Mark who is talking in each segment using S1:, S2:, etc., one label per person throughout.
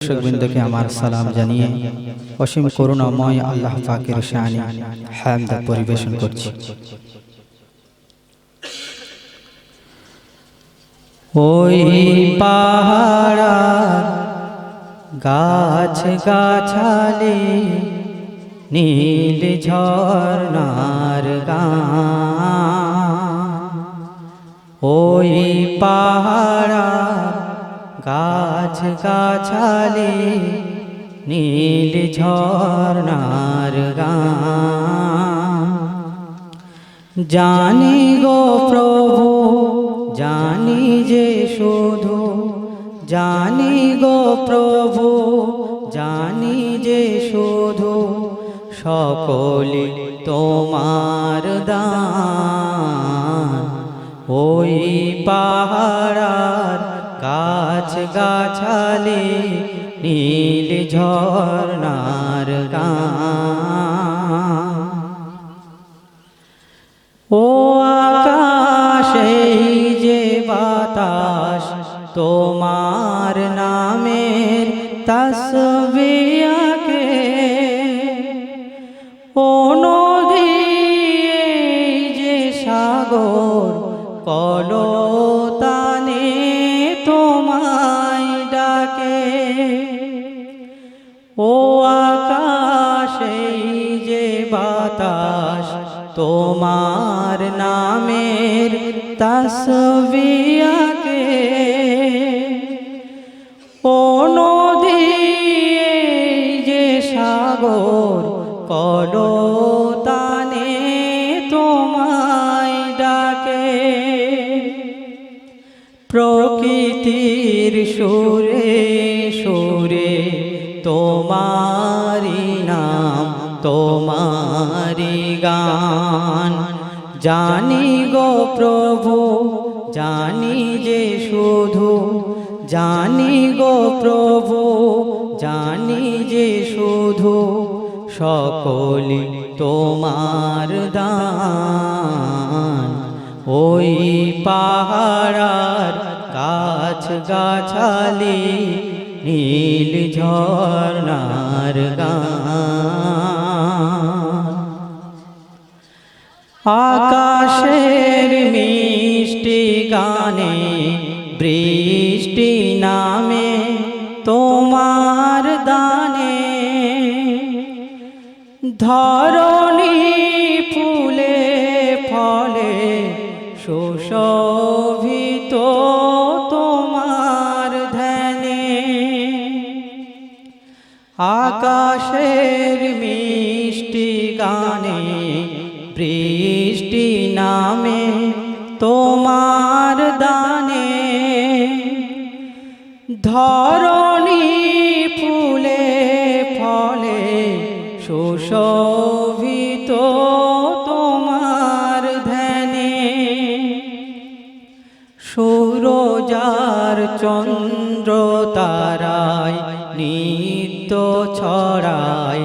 S1: দর্শকবৃন্দকে আমার সালাম জানিয়ে অসীম করুণাময় আল্লাহ পাকের শানি হামদা পরিবেশন করছি। ওই পাহাড়া গাছ গাছালি নীল ঝর্ণার গান। ওই পাহাড় গাছ গাছালি, নীল ঝর্ণার গান। জানি গো প্রভু, জানি যে শুধু, জানি গো প্রভু, জানি যে শুধু সকলে তোমার দান। ওই পাহাড়ার গাছ গাছালি, নীল ঝর্ণার গান। ও আকাশে যে বাতাস, তোমার নামের তসবিয়াকে ও নদী যে সাগর তোমায় ডাকে। ও আকাশে যে বাতাস তোমার নামের তসবিয়াকে ও নদী যে সাগর কলতানে প্রকৃতির সুরে সুরে তোমারি নাম তোমারি গান। জানি গো প্রভু, জানি যে শুধু, জানি গো প্রভু, জানি যে শুধু সকলে তোমার দান। ওই পাহাড়ার গাছ গাছালি নীল ঝর্ণার গান। আকাশের মিষ্টি গানে বৃষ্টি নামে তোমার দানে। ধরণী আকাশের মিষ্টি গানে, বৃষ্টি নামে তোমার দানে। ধরণী ফুলে ফলে সুশোভিত তোমার ধ্যানে। সুরজার চন্দ্র তারায় নিত্য ছড়ায়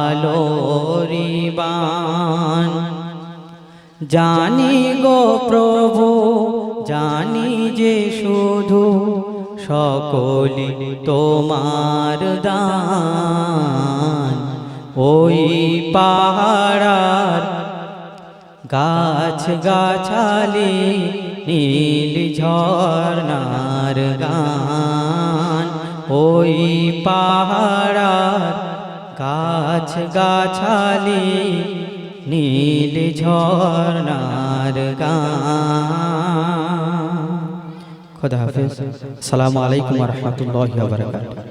S1: আলোরিবান জানি গো প্রভু, জানি যে শুধু সকলে তোমার দান। ওই পাহাড়ার গাছ গাছালি নীল ঝর্ণার গান। ওই পাহাড়ার গাছ গাছালি নীল ঝর্ণার গান। খোদা হাফেজ। সালামু আলাইকুম রহমতুল্লাহ বারকাত